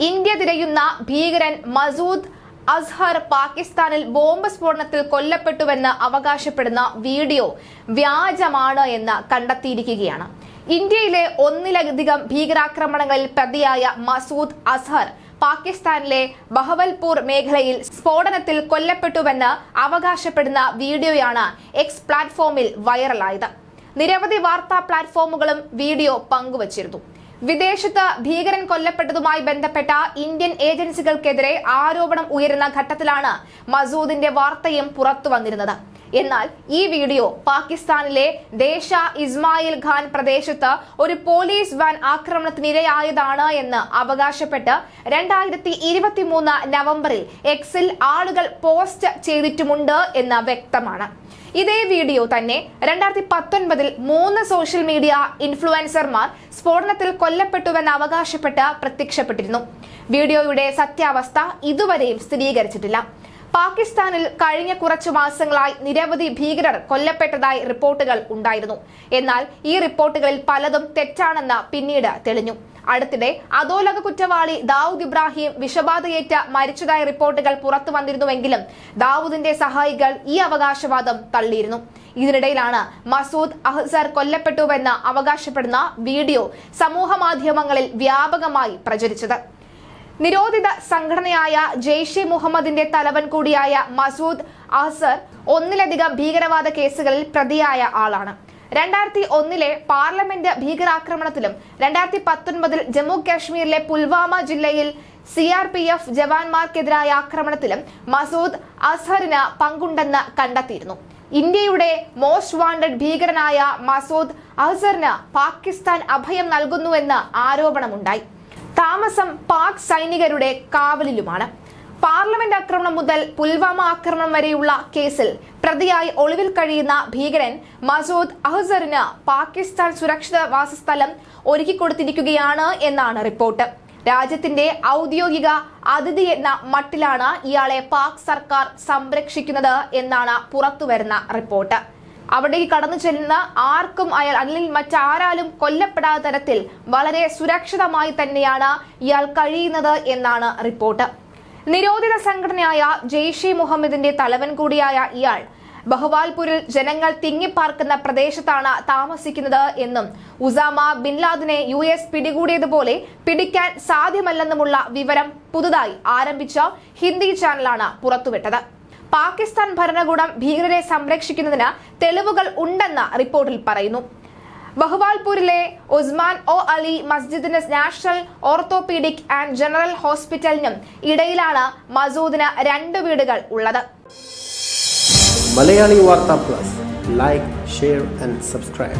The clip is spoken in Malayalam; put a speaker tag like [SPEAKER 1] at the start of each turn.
[SPEAKER 1] ഇന്ത്യ തിരയുന്ന ഭീകരൻ മസൂദ് അസ്ഹർ പാകിസ്ഥാനിൽ ബോംബ് സ്ഫോടനത്തിൽ കൊല്ലപ്പെട്ടുവെന്ന് അവകാശപ്പെടുന്ന വീഡിയോ വ്യാജമാണ് എന്ന് കണ്ടെത്തിയിരിക്കുകയാണ്. ഇന്ത്യയിലെ ഒന്നിലധികം ഭീകരാക്രമണങ്ങളിൽ പ്രതിയായ മസൂദ് അസ്ഹർ പാകിസ്ഥാനിലെ ബഹവൽപൂർ മേഖലയിൽ സ്ഫോടനത്തിൽ കൊല്ലപ്പെട്ടുവെന്ന് അവകാശപ്പെടുന്ന വീഡിയോയാണ് എക്സ് പ്ലാറ്റ്ഫോമിൽ വൈറലായത് നിരവധി വാർത്താ പ്ലാറ്റ്ഫോമുകളും വീഡിയോ പങ്കുവച്ചിരുന്നു. വിദേശത്ത് ഭീകരൻ കൊല്ലപ്പെട്ടതുമായി ബന്ധപ്പെട്ട ഇന്ത്യൻ ഏജൻസികൾക്കെതിരെ ആരോപണം ഉയരുന്ന ഘട്ടത്തിലാണ് മസൂദിന്റെ വാർത്തയും പുറത്തു വന്നിരുന്നത്. എന്നാൽ ഈ വീഡിയോ പാകിസ്ഥാനിലെ ദേശ ഇസ്മായിൽ ഖാൻ പ്രദേശത്ത് ഒരു പോലീസ് വാൻ ആക്രമണത്തിനിരയായതാണ് എന്ന് അവകാശപ്പെട്ട് രണ്ടായിരത്തി ഇരുപത്തി മൂന്ന് നവംബറിൽ എക്സിൽ ആളുകൾ പോസ്റ്റ് ചെയ്തിട്ടുമുണ്ട് എന്ന് വ്യക്തമാണ്. ഇതേ വീഡിയോ തന്നെ രണ്ടായിരത്തി പത്തൊൻപതിൽ മൂന്ന് സോഷ്യൽ മീഡിയ ഇൻഫ്ലുവൻസർമാർ സ്ഫോടനത്തിൽ കൊല്ലപ്പെട്ടുവെന്ന് അവകാശപ്പെട്ട് പ്രത്യക്ഷപ്പെട്ടിരുന്നു. വീഡിയോയുടെ സത്യാവസ്ഥ ഇതുവരെയും സ്ഥിരീകരിച്ചിട്ടില്ല. പാകിസ്ഥാനിൽ കഴിഞ്ഞ കുറച്ചു മാസങ്ങളായി നിരവധി ഭീകരർ കൊല്ലപ്പെട്ടതായി റിപ്പോർട്ടുകൾ ഉണ്ടായിരുന്നു. എന്നാൽ ഈ റിപ്പോർട്ടുകളിൽ പലതും തെറ്റാണെന്ന് പിന്നീട് തെളിഞ്ഞു. അടുത്തിടെ അധോലക കുറ്റവാളി ദാവൂദ് ഇബ്രാഹിം വിഷബാധയേറ്റ മരിച്ചതായ റിപ്പോർട്ടുകൾ പുറത്തു വന്നിരുന്നുവെങ്കിലും ദാവൂദിന്റെ സഹായികൾ ഈ അവകാശവാദം തള്ളിയിരുന്നു. ഇതിനിടയിലാണ് മസൂദ് അഹ്സർ കൊല്ലപ്പെട്ടുവെന്ന് അവകാശപ്പെടുന്ന വീഡിയോ സമൂഹ മാധ്യമങ്ങളിൽ വ്യാപകമായി പ്രചരിച്ചത്. നിരോധിത സംഘടനയായ ജെയ്ഷെ മുഹമ്മദിന്റെ തലവൻ കൂടിയായ മസൂദ് അഹ്സർ ഒന്നിലധികം ഭീകരവാദ കേസുകളിൽ പ്രതിയായ ആളാണ്. രണ്ടായിരത്തി ഒന്നിലെ പാർലമെന്റ് ഭീകരാക്രമണത്തിലും രണ്ടായിരത്തി പത്തൊൻപതിൽ ജമ്മു കാശ്മീരിലെ പുൽവാമ ജില്ലയിൽ സി ആർ പി എഫ് ജവാന്മാർക്കെതിരായ ആക്രമണത്തിലും മസൂദ് അസ്ഹറിന് പങ്കുണ്ടെന്ന് കണ്ടെത്തിയിരുന്നു. ഇന്ത്യയുടെ മോസ്റ്റ് വാണ്ടഡ് ഭീകരനായ മസൂദ് അഹ്സറിന് പാകിസ്ഥാൻ അഭയം നൽകുന്നുവെന്ന് ആരോപണമുണ്ടായി. താമസം പാക് സൈനികരുടെ കാവലിലുമാണ്. പാർലമെന്റ് ആക്രമണം മുതൽ പുൽവാമ ആക്രമണം വരെയുള്ള കേസിൽ പ്രതിയായി ഒളിവിൽ കഴിയുന്ന ഭീകരൻ മസൂദ് അഹ്സറിന് പാകിസ്ഥാൻ സുരക്ഷിത വാസസ്ഥലം ഒരുക്കിക്കൊടുത്തിരിക്കുകയാണ് എന്നാണ് റിപ്പോർട്ട്. രാജ്യത്തിന്റെ ഔദ്യോഗിക അതിഥി എന്ന മട്ടിലാണ് ഇയാളെ പാക് സർക്കാർ സംരക്ഷിക്കുന്നത് എന്നാണ് പുറത്തുവരുന്ന റിപ്പോർട്ട്. അവിടേക്ക് കടന്നു ചെല്ലുന്ന ആർക്കും അയാൾ അല്ലെങ്കിൽ മറ്റാരാലും കൊല്ലപ്പെടാത്ത തരത്തിൽ വളരെ സുരക്ഷിതമായി തന്നെയാണ് ഇയാൾ കഴിയുന്നത് എന്നാണ് റിപ്പോർട്ട്. നിരോധിത സംഘടനയായ ജെയ്ഷെ മുഹമ്മദിന്റെ തലവൻ കൂടിയായ ഇയാൾ ബഹുവാൽപൂരിൽ ജനങ്ങൾ തിങ്ങിപ്പാർക്കുന്ന പ്രദേശത്താണ് താമസിക്കുന്നത് എന്നും ഉസാമ ബിൻ ലാദനെ യു എസ് പിടികൂടിയതുപോലെ പിടിക്കാൻ സാധ്യമല്ലെന്നുമുള്ള വിവരം പുതുതായി ആരംഭിച്ച ഹിന്ദി ചാനലാണ് പുറത്തുവിട്ടത്. പാകിസ്ഥാൻ ഭരണകൂടം ഭീകരരെ സംരക്ഷിക്കുന്നതിന് തെളിവുകൾ ഉണ്ടെന്ന് റിപ്പോർട്ടിൽ പറയുന്നു. ബഹ്വാൽപൂരിലെ ഉസ്മാൻ ഒ അലി മസ്ജിദിന് നാഷണൽ ഓർത്തോപീഡിക് ആൻഡ് ജനറൽ ഹോസ്പിറ്റലിനും ഇടയിലാണ് മസൂദിന് രണ്ട് വീടുകൾ ഉള്ളത്.
[SPEAKER 2] Malayali Vartha plus. Like share and subscribe.